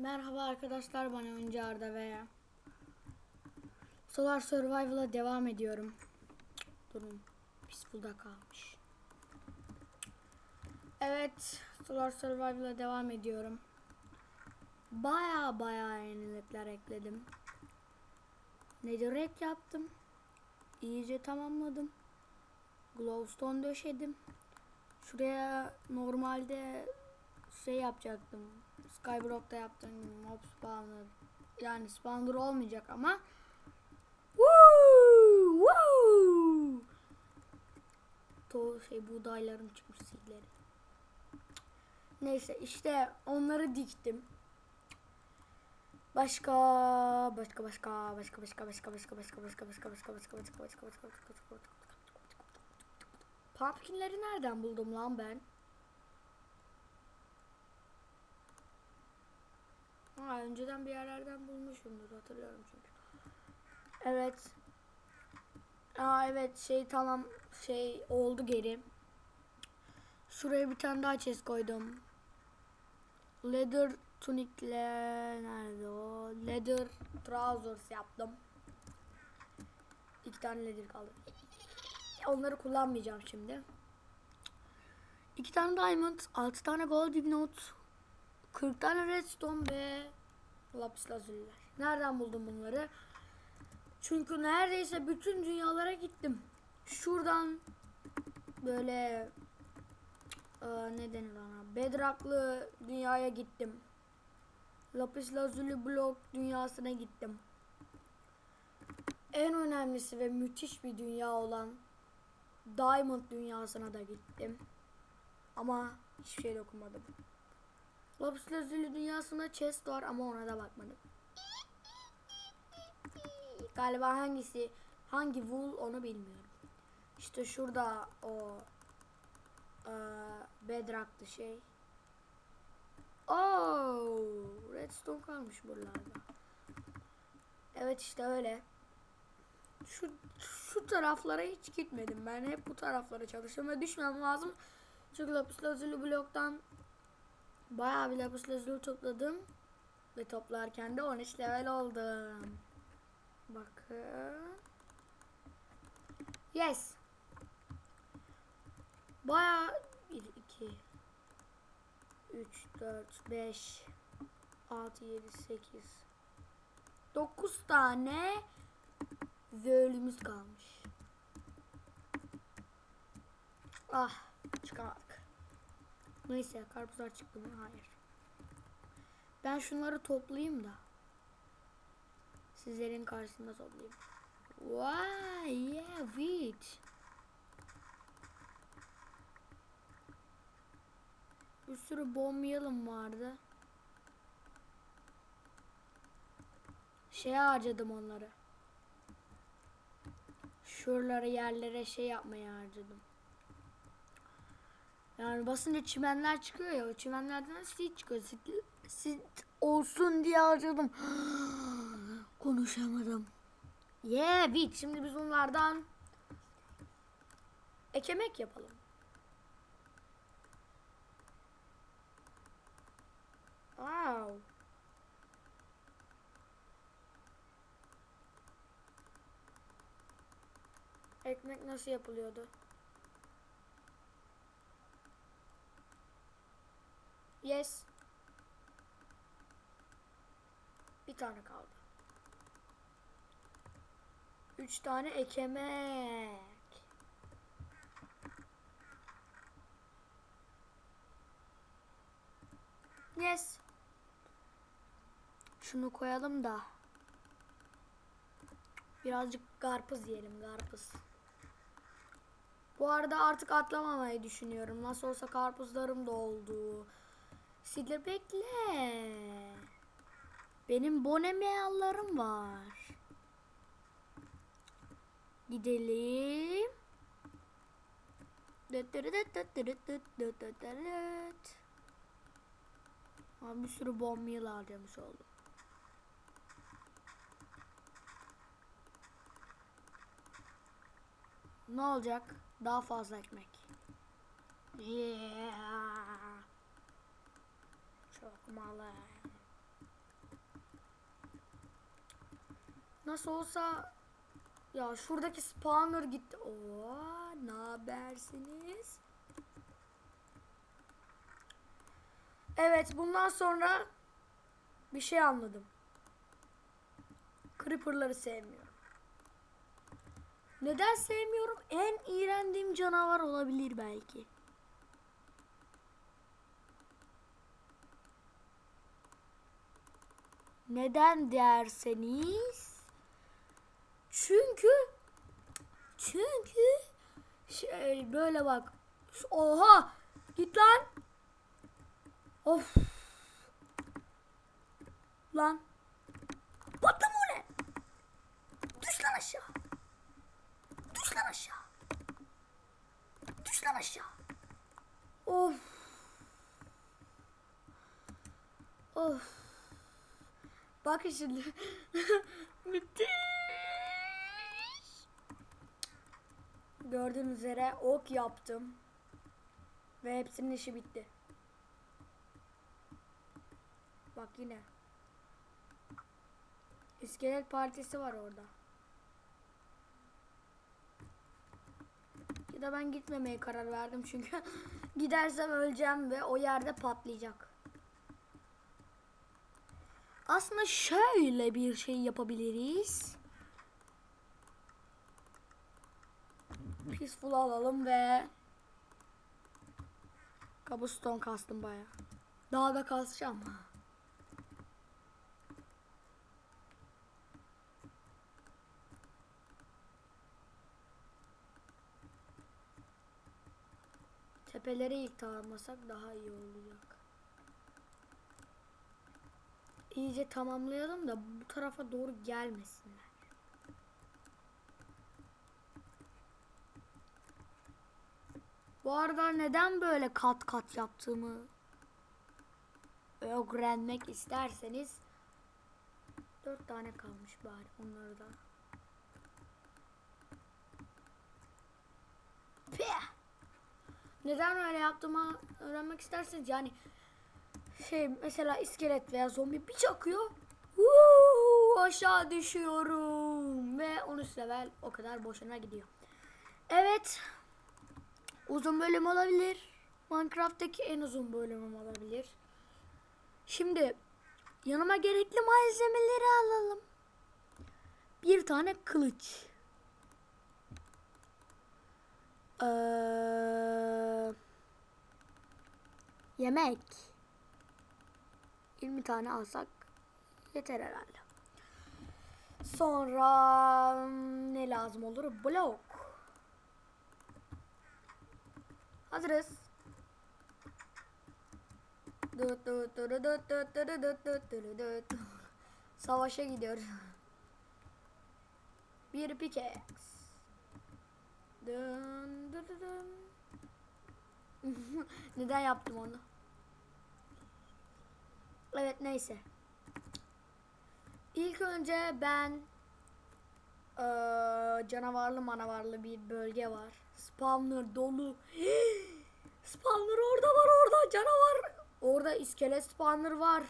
Merhaba arkadaşlar ben Önce Arda ve Solar Survival'a devam ediyorum. Durun pis burada kalmış. Evet Solar Survival'a devam ediyorum. Baya baya yenilikler ekledim. Netherrack yaptım. İyice tamamladım. Glowstone döşedim. Şuraya normalde şey yapacaktım. Skyblock'ta yaptığım mob spawner. Yani spawner olmayacak ama Woo! Woo! To şey buğdaylarım çıkmış silleri. Neyse işte onları diktim. Başka başka başka başka başka başka başka başka başka başka başka başka başka başka başka başka başka başka Pumpkinleri nereden buldum lan ben? Ha, önceden bir yerlerden bulmuşumdur hatırlıyorum çünkü. Evet. Aa evet şey tamam şey oldu geri. Şuraya bir tane daha chest koydum. Leather tunikle nerede o? Leather trousers yaptım. İki tane leather kaldı. Onları kullanmayacağım şimdi. İki tane diamond, altı tane gold ignite, 40 tane redstone ve lapis lazuriler. Nereden buldum bunları? Çünkü neredeyse bütün dünyalara gittim. Şuradan böyle e, ne denir ona? Bedrock'lı dünyaya gittim. Lapis lazuli blok dünyasına gittim. En önemlisi ve müthiş bir dünya olan Diamond dünyasına da gittim. Ama hiçbir şey dokumadım. Lapis lazuli dünyasında chest var ama ona da bakmadım. Galiba hangisi hangi wool onu bilmiyorum. İşte şurada o e, bedrock'lı şey. Oh, redstone kalmış buralarda. Evet işte öyle. Şu şu taraflara hiç gitmedim. Ben hep bu taraflara çalıştım ve düşmem lazım. Çünkü lapis lazuli bloktan bayağı bir lapis lazuli topladım. Ve toplarken de 13 level oldum. Bakın. Yes. Bayağı 1, 2, 3, 4, 5, 6, 7, 8, 9 tane zöğlümüz kalmış. Ah çıkamadık. Neyse karpuzlar çıktı mı? Hayır. Ben şunları toplayayım da. Sizlerin karşısında toplayayım. Vay yeah wheat. Bir sürü bombayalım vardı. Şeye harcadım onları. Şuralara yerlere şey yapmaya harcadım. Yani basınca çimenler çıkıyor ya. O çimenlerden sit çıkıyor. Sit, sit olsun diye harcadım. Konuşamadım. Yeah bit. Şimdi biz onlardan ekemek yapalım. Wow. Ekmek nasıl yapılıyordu? Yes. Bir tane kaldı. Üç tane ekemek. Yes. Şunu koyalım da. Birazcık karpuz yiyelim karpuz. Bu arada artık atlamamayı düşünüyorum. Nasıl olsa karpuzlarım da oldu. Sile bekle. Benim bonemeyallarım var. Gidelim. Abi bir sürü bombayı harcamış oldum. Ne olacak? Daha fazla ekmek. Yeah. Çok Çakmalar. Nasıl olsa ya şuradaki spawner gitti. Oo, ne habersiniz? Evet, bundan sonra bir şey anladım. Creeper'ları sevmiyorum. Neden sevmiyorum? En iğrendiğim canavar olabilir belki. Neden derseniz çünkü çünkü şey böyle bak. Oha! Git lan. Of. Lan. Patlama o? Düş lan aşağı. Düş lan aşağı. Düş lan aşağı. Of. Of. Bakın şimdi. Müthiş. Gördüğünüz üzere ok yaptım. Ve hepsinin işi bitti. Bak yine. İskelet partisi var orada. Ya da ben gitmemeye karar verdim çünkü gidersem öleceğim ve o yerde patlayacak. Aslında şöyle bir şey yapabiliriz. Peaceful alalım ve Cobblestone kastım baya. Daha da kasacağım. Tepeleri ilk tamamlasak daha iyi olacak. İyice tamamlayalım da bu tarafa doğru gelmesinler. Bu arada neden böyle kat kat yaptığımı öğrenmek isterseniz dört tane kalmış bari onları da. Pih! Neden öyle yaptığımı öğrenmek isterseniz yani şey mesela iskelet veya zombi bir çakıyor. Huu, aşağı düşüyorum ve 13 level o kadar boşuna gidiyor. Evet. Uzun bölüm olabilir. Minecraft'taki en uzun bölümüm olabilir. Şimdi yanıma gerekli malzemeleri alalım. Bir tane kılıç. Ee, yemek. 20 tane alsak yeter herhalde. Sonra ne lazım olur? Blok. Hazırız. Savaşa gidiyoruz. Bir pickaxe. Dön dön dön. Neden yaptım onu? Evet neyse. İlk önce ben eee, canavarlı manavarlı bir bölge var. Spawner dolu. spawner orada var orada canavar. Orada iskelet spawner var.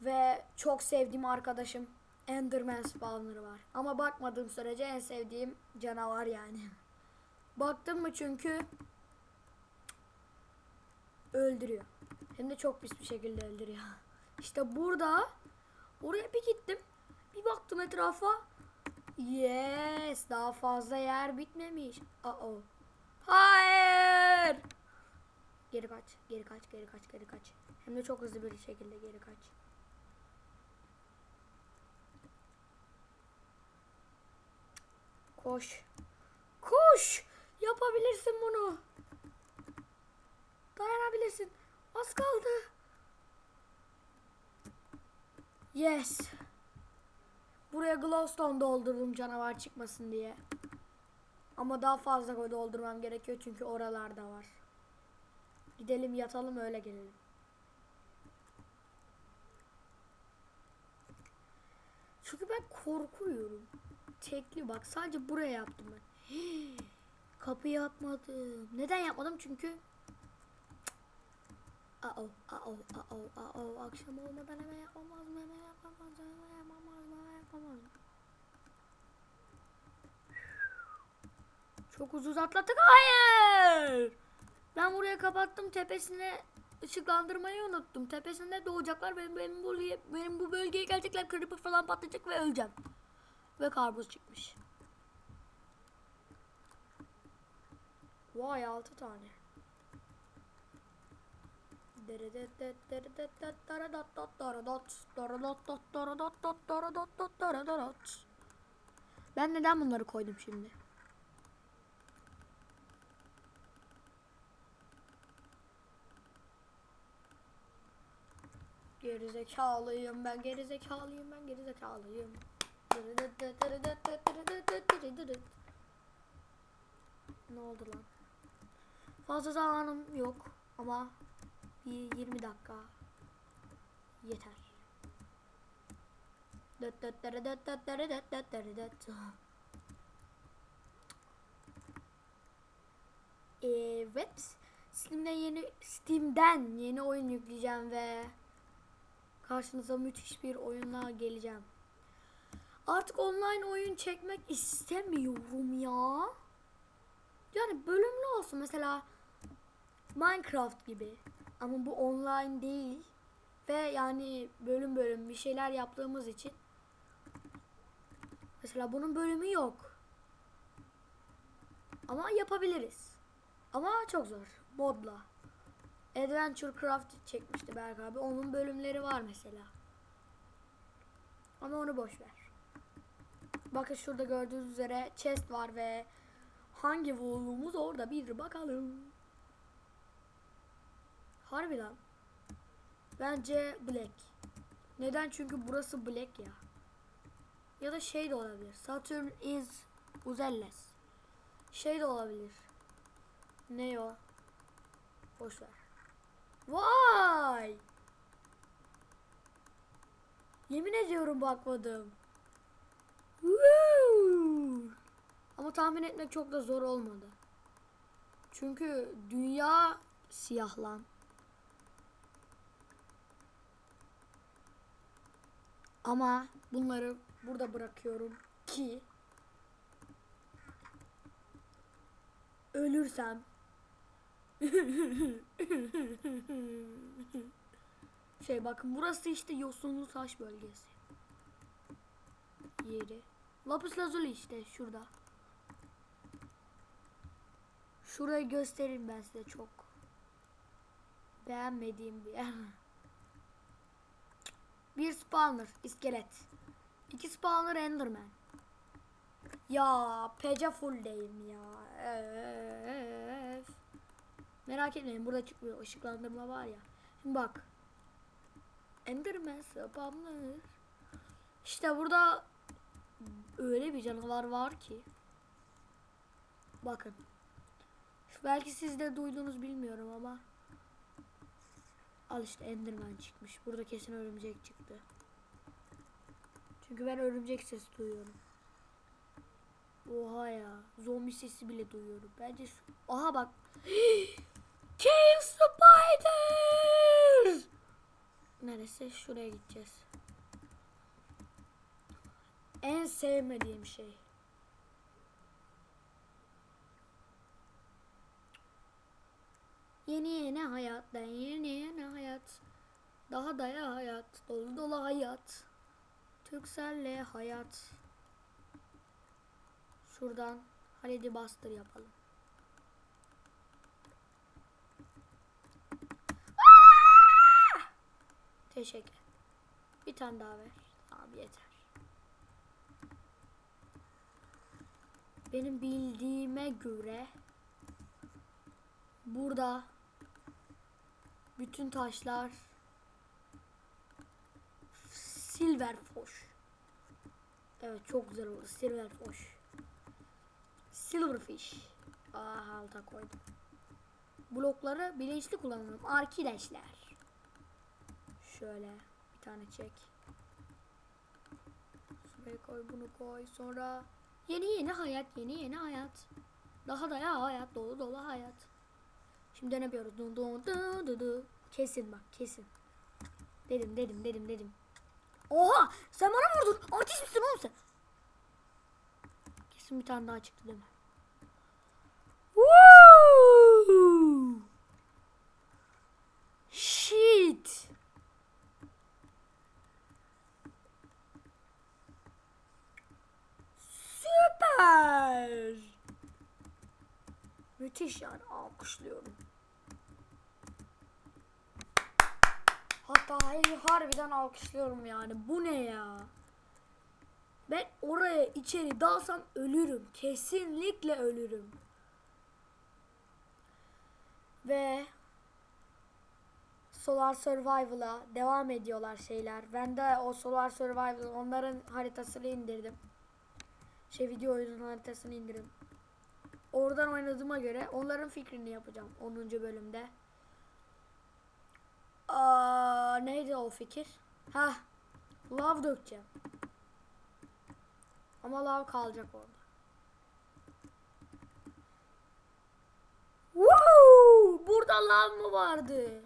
Ve çok sevdiğim arkadaşım Enderman spawner var. Ama bakmadığım sürece en sevdiğim canavar yani. Baktım mı çünkü öldürüyor. Hem de çok pis bir şekilde öldürüyor. İşte burada oraya bir gittim. Bir baktım etrafa. Yes, daha fazla yer bitmemiş. Uh oh. Hayır. Geri kaç, geri kaç, geri kaç, geri kaç. Hem de çok hızlı bir şekilde geri kaç. Koş. Koş. Yapabilirsin bunu. Dayanabilirsin. Az kaldı. Yes. Buraya glowstone doldurdum canavar çıkmasın diye. Ama daha fazla doldurmam gerekiyor çünkü oralarda var. Gidelim yatalım öyle gelelim. Çünkü ben korkuyorum. Tekli bak sadece buraya yaptım ben. Kapıyı atmadım. Neden yapmadım? Çünkü Aa, aa, aa, aa, akşam olmadan hemen yapamaz mı? Hemen yapamaz mı? Hemen yapamaz mı? Hemen yapamaz mı? Çok ucuz atlattık. Hayır. Ben buraya kapattım. Tepesine ışıklandırmayı unuttum. Tepesinde doğacaklar. Benim, benim, bu, benim bu bölgeye gelecekler. Creeper falan patlayacak ve öleceğim. Ve karpuz çıkmış. Vay altı tane. Ben neden bunları koydum şimdi? Gerizekalıyım ben gerizekalıyım ben gerizekalıyım. Ne oldu lan? Fazla zamanım yok ama bir 20 dakika yeter. Evet. Steam'den yeni Steam'den yeni oyun yükleyeceğim ve karşınıza müthiş bir oyunla geleceğim. Artık online oyun çekmek istemiyorum ya. Yani bölümlü olsun mesela Minecraft gibi. Ama bu online değil. Ve yani bölüm bölüm bir şeyler yaptığımız için mesela bunun bölümü yok. Ama yapabiliriz. Ama çok zor. Modla. Adventure Craft çekmişti Berk abi. Onun bölümleri var mesela. Ama onu boş ver. Bakın şurada gördüğünüz üzere chest var ve hangi volumuz orada bir bakalım. Harbi lan. Bence black. Neden? Çünkü burası black ya. Ya da şey de olabilir. Saturn is uzelles. Şey de olabilir. Ne o? Boş ver. Vay! Yemin ediyorum bakmadım. Woo! Ama tahmin etmek çok da zor olmadı. Çünkü dünya siyah lan. Ama bunları burada bırakıyorum ki ölürsem şey bakın burası işte yosunlu taş bölgesi. Yeri. Lapis lazuli işte şurada. Şurayı göstereyim ben size çok. Beğenmediğim bir yer. Bir spawner iskelet. İki spawner enderman. Ya pece full deyim ya. Öf. Merak etmeyin burada çıkmıyor ışıklandırma var ya. Şimdi bak. Enderman spamlar. İşte burada öyle bir canavar var ki. Bakın. Belki siz de duydunuz bilmiyorum ama. Al işte Enderman çıkmış. Burada kesin örümcek çıktı. Çünkü ben örümcek sesi duyuyorum. Oha ya. Zombi sesi bile duyuyorum. Bence şu... Aha bak. Cave Spiders! Neresi? Şuraya gideceğiz. En sevmediğim şey. Yeni yeni hayat, yeni yeni hayat. Daha daya hayat, dolu dolu hayat. Türkcell'le hayat. Şuradan Halidi Bastır yapalım. Teşekkür. Bir tane daha ver. Tamam yeter. Benim bildiğime göre burada bütün taşlar silver foş. Evet çok güzel oldu silver foş. Silverfish. Aa alta koydum. Blokları bilinçli kullanalım arkadaşlar. Şöyle bir tane çek. Şuraya koy bunu koy. Sonra yeni yeni hayat yeni yeni hayat. Daha da ya hayat dolu dolu hayat. Şimdi ne yapıyoruz? Dun dun dun dun dun. Kesin bak kesin. Dedim dedim dedim dedim. Oha sen bana vurdun. Artist misin oğlum sen? Kesin bir tane daha çıktı değil mi? Woo! Shit. Süper. Müthiş yani alkışlıyorum. Hatta harbiden alkışlıyorum yani. Bu ne ya? Ben oraya içeri dalsam ölürüm. Kesinlikle ölürüm. Ve Solar Survival'a devam ediyorlar şeyler. Ben de o Solar Survival onların haritasını indirdim. Şey video oyunun haritasını indirdim. Oradan oynadığıma göre onların fikrini yapacağım 10. bölümde. Aa, neydi o fikir? Ha, lav dökeceğim. Ama lav kalacak orada. Woo! Burada lav mı vardı?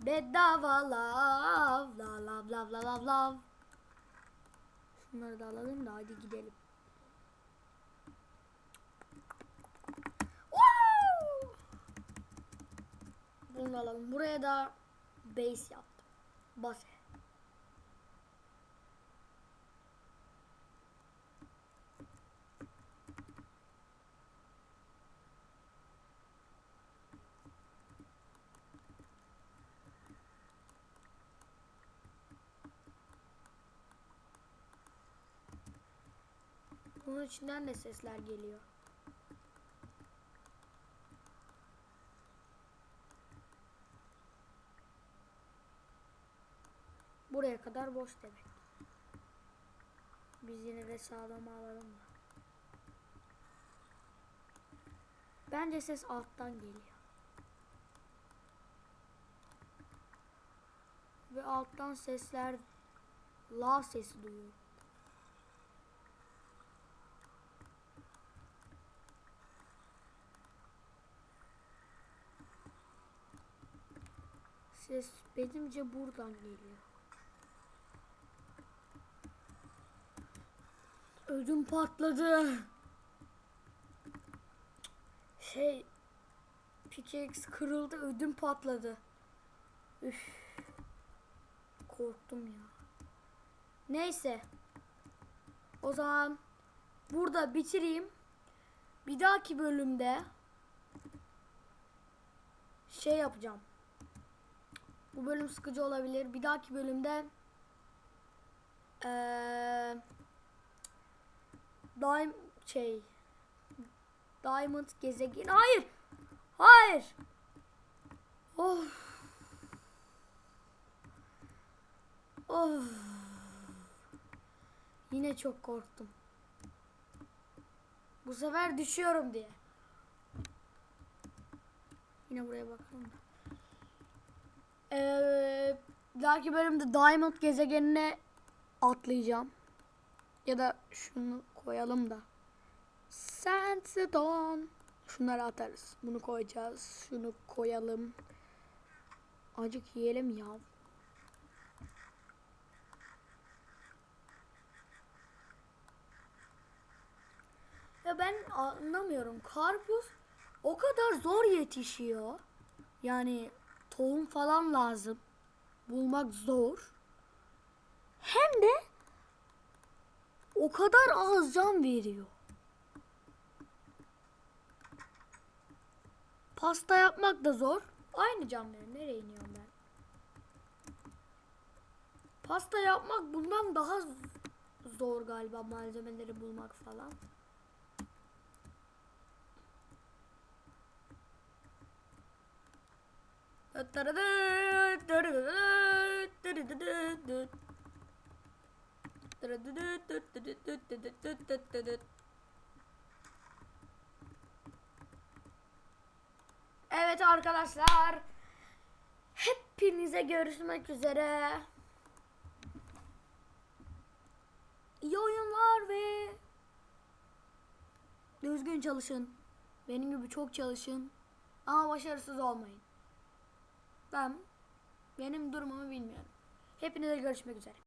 Bedava lav, lav, lav, lav, lav, lav. Şunları da alalım da hadi gidelim. Bunu alalım. Buraya da base yaptım. Base. Bunun içinden de sesler geliyor. Buraya kadar boş demek. Biz yine de sağlama alalım da. Bence ses alttan geliyor. Ve alttan sesler lav sesi duyuyor. Ses benimce buradan geliyor. Ödüm patladı. Şey pickaxe kırıldı ödüm patladı. Üf. Korktum ya. Neyse. O zaman burada bitireyim. Bir dahaki bölümde şey yapacağım. Bu bölüm sıkıcı olabilir. Bir dahaki bölümde eee Daim şey Diamond gezegen. Hayır. Hayır. Of. Of. Yine çok korktum. Bu sefer düşüyorum diye. Yine buraya bakalım da. Ee, belki bölümde Diamond gezegenine atlayacağım. Ya da şunu koyalım da. Sandstone. Şunları atarız. Bunu koyacağız. Şunu koyalım. Acık yiyelim ya. Ya ben anlamıyorum. Karpuz o kadar zor yetişiyor. Yani tohum falan lazım. Bulmak zor. Hem de o kadar az can veriyor. Pasta yapmak da zor. Aynı can verir. Nereye iniyorum ben? Pasta yapmak bundan daha zor galiba malzemeleri bulmak falan. Evet arkadaşlar. Hepinize görüşmek üzere. İyi oyunlar ve düzgün çalışın. Benim gibi çok çalışın. Ama başarısız olmayın. Ben benim durumumu bilmiyorum. Hepinize görüşmek üzere.